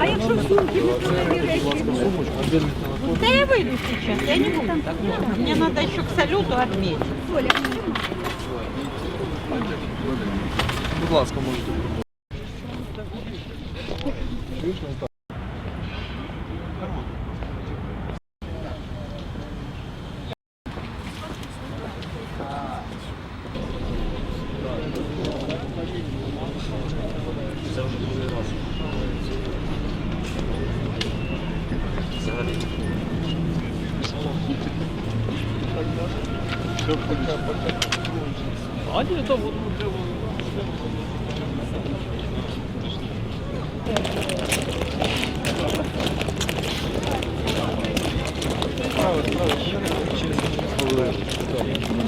А якщо в сумки викинули речі? Да я выйду сейчас, я не буду. Мне надо еще к салюту отметить. Будь ласка, можете. А ні, то воно диво. Справа, справа, через половину.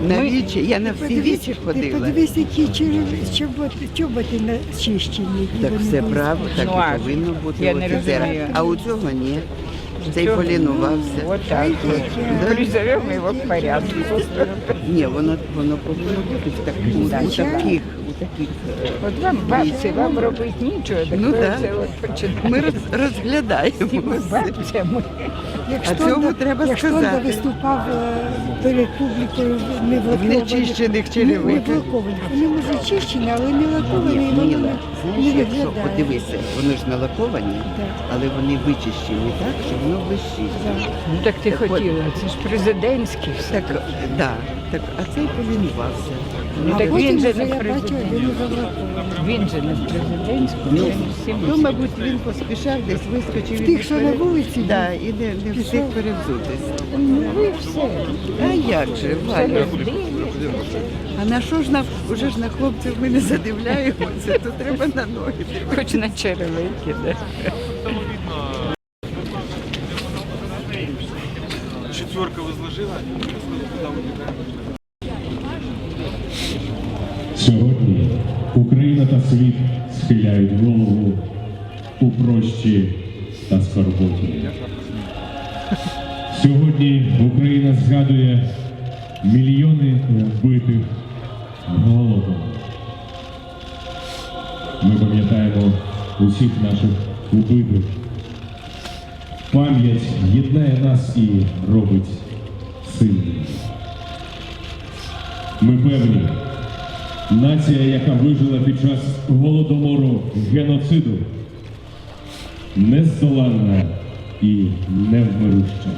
На вічі, я на всі вічі Ти ходила. подивись, які чоботи, чоботи начищені. і Так вони все були правда, так Ну, а і повинно бути я не офіцера. розумію. А у цього ні. Цей полінувався. Вот так вот. Призовем его к порядку. Ні, воно воно повинно бути в таких, у таких, у таких. е, От вам бабці, вам робити нічого, так Ну ви да. це от починаєте. Ми роз- розглядаємо. Ми бабцями. Якщо А цьому треба як Штонда сказати. виступав е, перед публікою не В нечищених Не черевиках. влакованих. Вони може чищені, але не лаковані, і Ні, Міла, не, знаєш, якщо виглядає. подивися, вони ж налаковані, але вони вичищені так, що воно блищить. Ну так ти хотіла, це ж президентський все. Так, да, так, а цей полінувався. Ну так він же не президент. він же не в президентському, Ну, він всім. ну, мабуть, він поспішав десь вискочив. І тих, що на пере- вулиці Да, і не, не встиг Пішов. перевзутися. Ну ви все. А як же, Валя? А на що ж на уже ж на хлопців ми не задивляємося, то треба на ноги. Хоч на черевики, да. Сьогодні Україна та світ схиляють голову у прощі та скорботі. Сьогодні Україна згадує мільйони вбитих голодом. Ми пам'ятаємо усіх наших убитих. Пам'ять єднає нас і робить сильними. Ми певні, Нація, яка вижила під час голодомору геноциду, нездоланна і невмируща.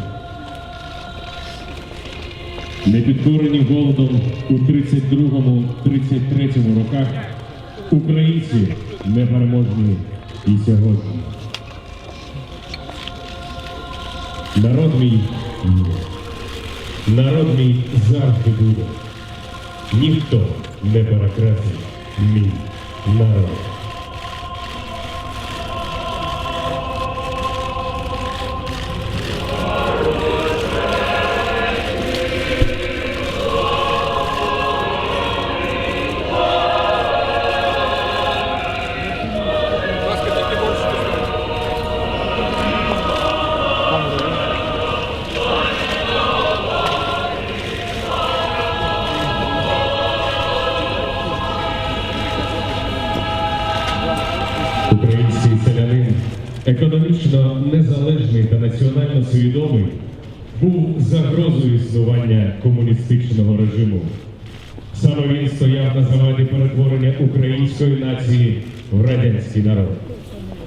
Непідкорені голодом у 32-33 роках, українці непереможні і сьогодні. Народ мій, народ мій завжди буде. Ніхто не перекреслить мій народ. Незалежний та національно свідомий, був загрозою існування комуністичного режиму. Саме він стояв на заваді перетворення української нації в радянський народ,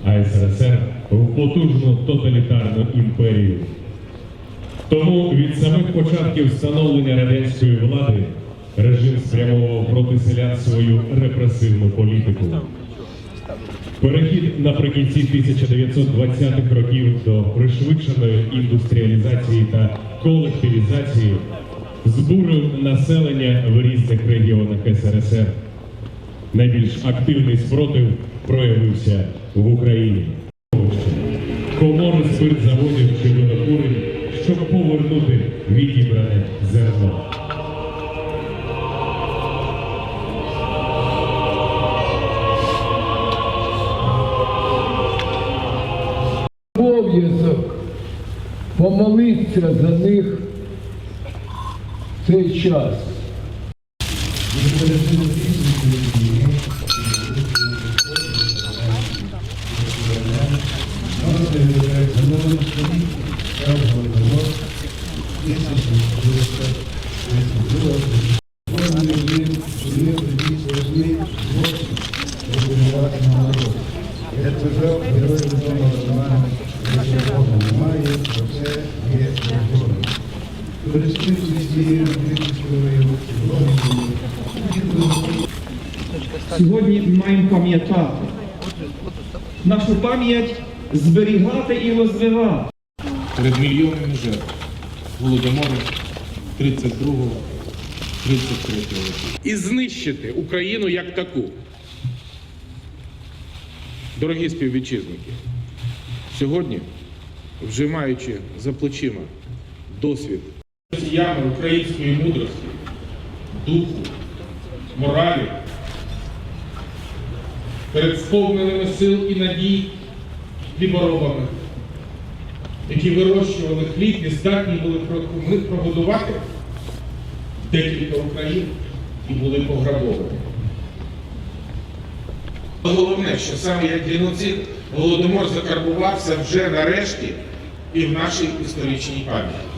а СРСР в потужну тоталітарну імперію. Тому від самих початків встановлення радянської влади режим спрямовував проти селян свою репресивну політику. Перехід наприкінці 1920-х років до пришвидшеної індустріалізації та колективізації збурив населення в різних регіонах СРСР. Найбільш активний спротив проявився в Україні. Комори спиртзаводів чи винокурень, щоб повернути відібране зерно. Помолитися за них в цей час. Сьогодні ми маємо пам'ятати. Нашу пам'ять зберігати і розвивати. Перед мільйонами жертв Голодомору 32-33 року. і знищити Україну як таку. Дорогі співвітчизники, сьогодні, вже маючи за плечима досвід росіяни української мудрості, духу, моралі, перед сповненими сил і надій хліборобами, які вирощували хліб і здатні були прогодувати декілька Україн і були пограбовані. Головне, що саме як геноцид Голодомор закарбувався вже нарешті і в нашій історичній пам'яті.